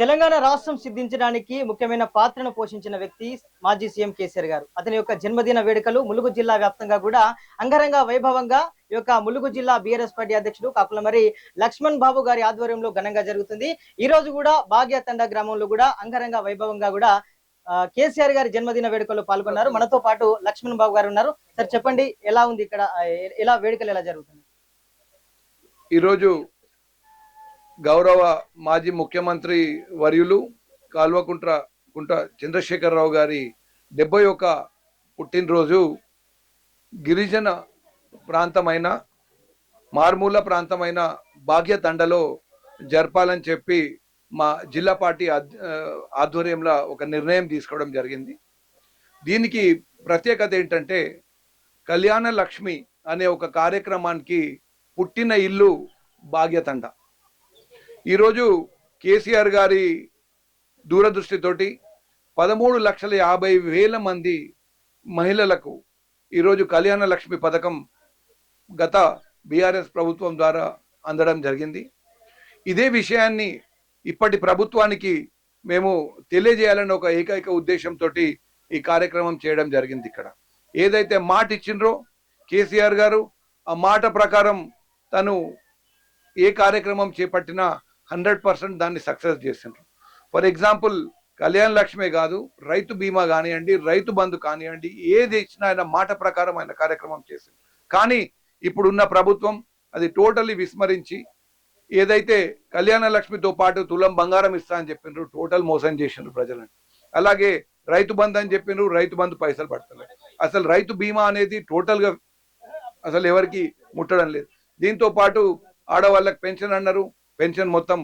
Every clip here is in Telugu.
తెలంగాణ రాష్ట్రం సిద్ధించడానికి ముఖ్యమైన పాత్రను పోషించిన వ్యక్తి మాజీ సీఎం కేసీఆర్ గారు. అతని యొక్క జన్మదిన వేడుకలు ములుగు జిల్లా వ్యాప్తంగా కూడా అంగరంగ వైభవంగా ఈ యొక్క ములుగు జిల్లా బీఆర్ఎస్ పార్టీ అధ్యక్షుడు కాకుల మరి లక్ష్మణ్ బాబు గారి ఆధ్వర్యంలో ఘనంగా జరుగుతుంది. ఈ రోజు కూడా భాగ్యతండ గ్రామంలో కూడా అంగరంగ వైభవంగా కూడా కేసీఆర్ గారి జన్మదిన వేడుకల్లో పాల్గొన్నారు. మనతో పాటు లక్ష్మణ్ బాబు గారు ఉన్నారు. సార్ చెప్పండి ఎలా ఉంది ఇక్కడ ఎలా వేడుకలు ఎలా జరుగుతుంది ఈరోజు గౌరవ మాజీ ముఖ్యమంత్రి వర్యులు కాల్వకుంట్ర కుంట చంద్రశేఖరరావు గారి డెబ్బై ఒక పుట్టినరోజు గిరిజన ప్రాంతమైన మార్మూల ప్రాంతమైన భాగ్యతండలో జరపాలని చెప్పి మా జిల్లా పార్టీ ఆధ్వర్యంలో ఒక నిర్ణయం తీసుకోవడం జరిగింది. దీనికి ప్రత్యేకత ఏంటంటే కళ్యాణ లక్ష్మి అనే ఒక కార్యక్రమానికి పుట్టిన ఇల్లు భాగ్యతండ. ఈరోజు కేసీఆర్ గారి దూరదృష్టితోటి పదమూడు లక్షల యాభై వేల మంది మహిళలకు ఈరోజు కళ్యాణ లక్ష్మి పథకం గత బీఆర్ఎస్ ప్రభుత్వం ద్వారా అందడం జరిగింది. ఇదే విషయాన్ని ఇప్పటి ప్రభుత్వానికి మేము తెలియజేయాలని ఒక ఏకైక ఉద్దేశంతో ఈ కార్యక్రమం చేయడం జరిగింది ఇక్కడ. ఏదైతే మాట ఇచ్చిండ్రో కేసీఆర్ గారు ఆ మాట ప్రకారం తను ఏ కార్యక్రమం చేపట్టినా హండ్రెడ్ పర్సెంట్ దాన్ని సక్సెస్ చేసిండ్రు. ఫర్ ఎగ్జాంపుల్ కళ్యాణ్ లక్ష్మే కాదు రైతు బీమా కానివ్వండి రైతు బంధు కానివ్వండి ఏది ఇచ్చినా ఆయన మాట ప్రకారం ఆయన కార్యక్రమం చేసింది కానీ ఇప్పుడున్న ప్రభుత్వం అది టోటల్లీ విస్మరించి ఏదైతే కళ్యాణ లక్ష్మితో పాటు తులం బంగారం ఇస్తా అని చెప్పిండ్రు టోటల్ మోసం చేసిండ్రు ప్రజలను. అలాగే రైతు బంధు అని చెప్పిండ్రు రైతు బంధు పైసలు పడతలేదు అసలు రైతు బీమా అనేది టోటల్గా అసలు ఎవరికి ముట్టడం లేదు. దీంతో పాటు ఆడవాళ్ళకి పెన్షన్ అన్నారు పెన్షన్ మొత్తం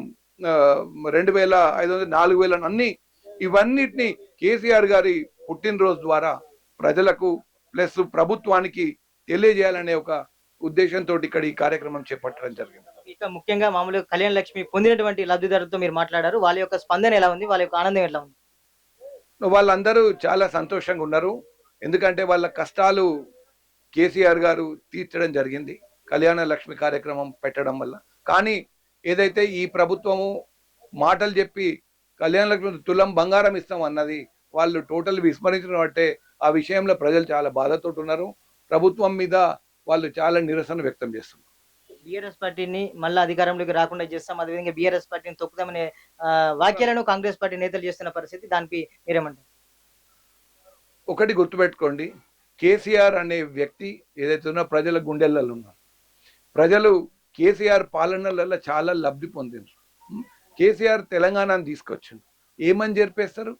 రెండు వేల ఐదు వందల నాలుగు వేల అన్ని ఇవన్నిటిని కేసీఆర్ గారి పుట్టినరోజు ద్వారా ప్రజలకు ప్లస్ ప్రభుత్వానికి తెలియజేయాలనే ఒక ఉద్దేశంతో ఇక్కడ ఈ కార్యక్రమం చేపట్టడం జరిగింది. ఇక ముఖ్యంగా మామూలుగా కళ్యాణ లక్ష్మి పొందినటువంటి లబ్ధిదారులతో మీరు మాట్లాడారు. వాళ్ళ యొక్క స్పందన ఎలా ఉంది? వాళ్ళ యొక్క ఆనందం ఎలా ఉంది? వాళ్ళందరూ చాలా సంతోషంగా ఉన్నారు. ఎందుకంటే వాళ్ళ కష్టాలు కేసీఆర్ గారు తీర్చడం జరిగింది. కళ్యాణ లక్ష్మి కార్యక్రమం పెట్టడం వల్ల. కానీ ఏదైతే ఈ ప్రభుత్వము మాటలు చెప్పి కళ్యాణ లక్ష్మి తులం బంగారం ఇస్తాం అన్నది వాళ్ళు టోటల్ విస్మరించడం బట్టే ఆ విషయంలో ప్రజలు చాలా బాధతో ఉన్నారు. ప్రభుత్వం మీద వాళ్ళు చాలా నిరసన వ్యక్తం చేస్తున్నారు. బీఆర్ఎస్ పార్టీని మళ్ళీ అధికారంలోకి రాకుండా చేస్తాం. అదేవిధంగా బీఆర్ఎస్ పార్టీని తొక్కుదామనే ఆ, వ్యాఖ్యలను కాంగ్రెస్ పార్టీ నేతలు చేస్తున్న పరిస్థితి దానికి మీరేమంటారు? ఒకటి గుర్తుపెట్టుకోండి. కేసీఆర్ అనే వ్యక్తి ఏదైతే ఉన్నా ప్రజల గుండెలలో ఉన్నారు. ప్రజలు కేసీఆర్ పాలనలలో చాలా లబ్ధి పొందిండ్రు. కేసీఆర్ తెలంగాణను తీసుకొచ్చిండు. ఏమని జరిపేస్తారు?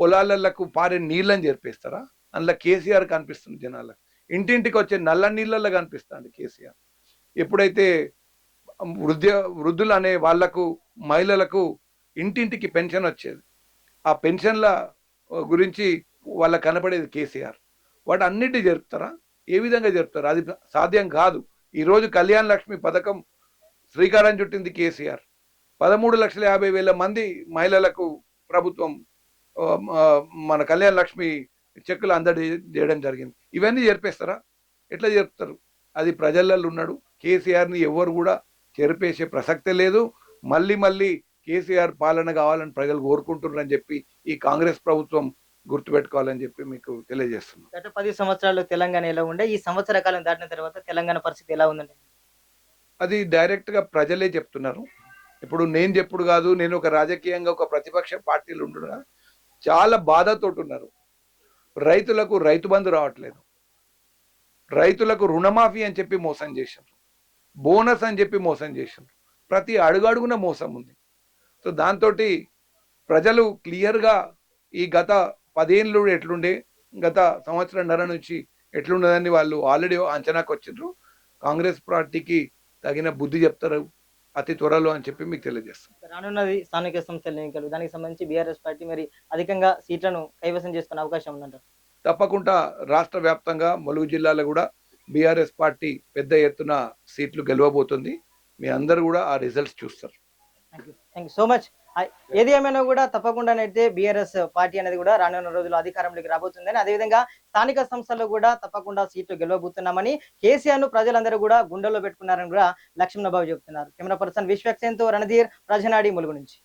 పొలాలకు పారే నీళ్ళని జరిపేస్తారా? అందులో కేసీఆర్ కనిపిస్తుంది జనాలకు. ఇంటింటికి వచ్చే నల్ల నీళ్ళల్లో కనిపిస్తుంది కేసీఆర్. ఎప్పుడైతే వృద్ధ వృద్ధులు అనే వాళ్ళకు మహిళలకు ఇంటింటికి పెన్షన్ వచ్చేది. ఆ పెన్షన్ల గురించి వాళ్ళకు కనపడేది కేసీఆర్. వాటి అన్నిటి జరుపుతారా? ఏ విధంగా జరుపుతారు? అది సాధ్యం కాదు. ఈరోజు కళ్యాణ్ లక్ష్మి పథకం శ్రీకారం చుట్టింది కేసీఆర్. పదమూడు లక్షల యాభై వేల మంది మహిళలకు ప్రభుత్వం మన కళ్యాణ్ లక్ష్మి చెక్కులు అందడి చేయడం జరిగింది. ఇవన్నీ చేర్పేస్తారా ఎట్లా చేరుపుతారు అది ప్రజలలో ఉన్నాడు. కేసీఆర్ని ఎవరు కూడా చెరిపేసే ప్రసక్తే లేదు. మళ్ళీ మళ్ళీ కేసీఆర్ పాలన కావాలని ప్రజలు కోరుకుంటున్నారని చెప్పి ఈ కాంగ్రెస్ ప్రభుత్వం గుర్తుపెట్టుకోవాలని చెప్పి మీకు తెలియజేస్తున్నాను గత పది సంవత్సరాలు తెలంగాణ ఎలా ఉండే? ఈ సంవత్సర కాలం దాటిన తర్వాత తెలంగాణ పరిస్థితి ఎలా ఉందండి? అది డైరెక్ట్గా ప్రజలే చెప్తున్నారు. ఇప్పుడు నేను చెప్పుడు కాదు నేను ఒక రాజకీయంగా ఒక ప్రతిపక్ష పార్టీలు ఉంటున్నా చాలా బాధతో ఉన్నారు రైతులకు రైతు బంధు రావట్లేదు. రైతులకు రుణమాఫీ అని చెప్పి మోసం చేశారు బోనస్ అని చెప్పి మోసం చేశారు ప్రతి అడుగడుగున మోసం ఉంది. సో దాంతో ప్రజలు క్లియర్గా ఈ గత పదేళ్ళు ఎట్లుండే? గత సంవత్సరంన్నర నుంచి ఎట్లున్నదని వాళ్ళు ఆల్రెడీ అంచనాకు వచ్చిండ్రు. కాంగ్రెస్ పార్టీకి తగిన బుద్ధి చెప్తారు. అతి త్వరలో అని చెప్పి మీకు తెలియజేస్తాం. రానున్నది స్థానిక సంస్థల ఎన్నికలు. దానికి సంబంధించి బీఆర్ఎస్ పార్టీ మరి అధికంగా సీట్లను కైవసం చేసుకునే అవకాశం ఉందంటారు తప్పకుండా రాష్ట్ర వ్యాప్తంగా ములుగు జిల్లాలో కూడా బీఆర్ఎస్ పార్టీ పెద్ద ఎత్తున సీట్లు గెలవబోతుంది. మీ అందరూ కూడా ఆ రిజల్ట్స్ చూస్తారు. థ్యాంక్ యూ సో మచ్ ఏది ఏమైనా కూడా తప్పకుండానైతే బీఆర్ఎస్ పార్టీ అనేది కూడా రానున్న రోజుల్లో అధికారంలోకి రాబోతుందని. అదేవిధంగా స్థానిక సంస్థల్లో కూడా తప్పకుండా సీట్లు గెలవబోతున్నామని కేసీఆర్ను ప్రజలందరూ కూడా గుండెల్లో పెట్టుకున్నారని కూడా లక్ష్మణబాబు చెబుతున్నారు. కెమెరా పర్సన్ విశ్వక్సేన్తో రణధీర్ ప్రజనాడి ములుగు నుంచి.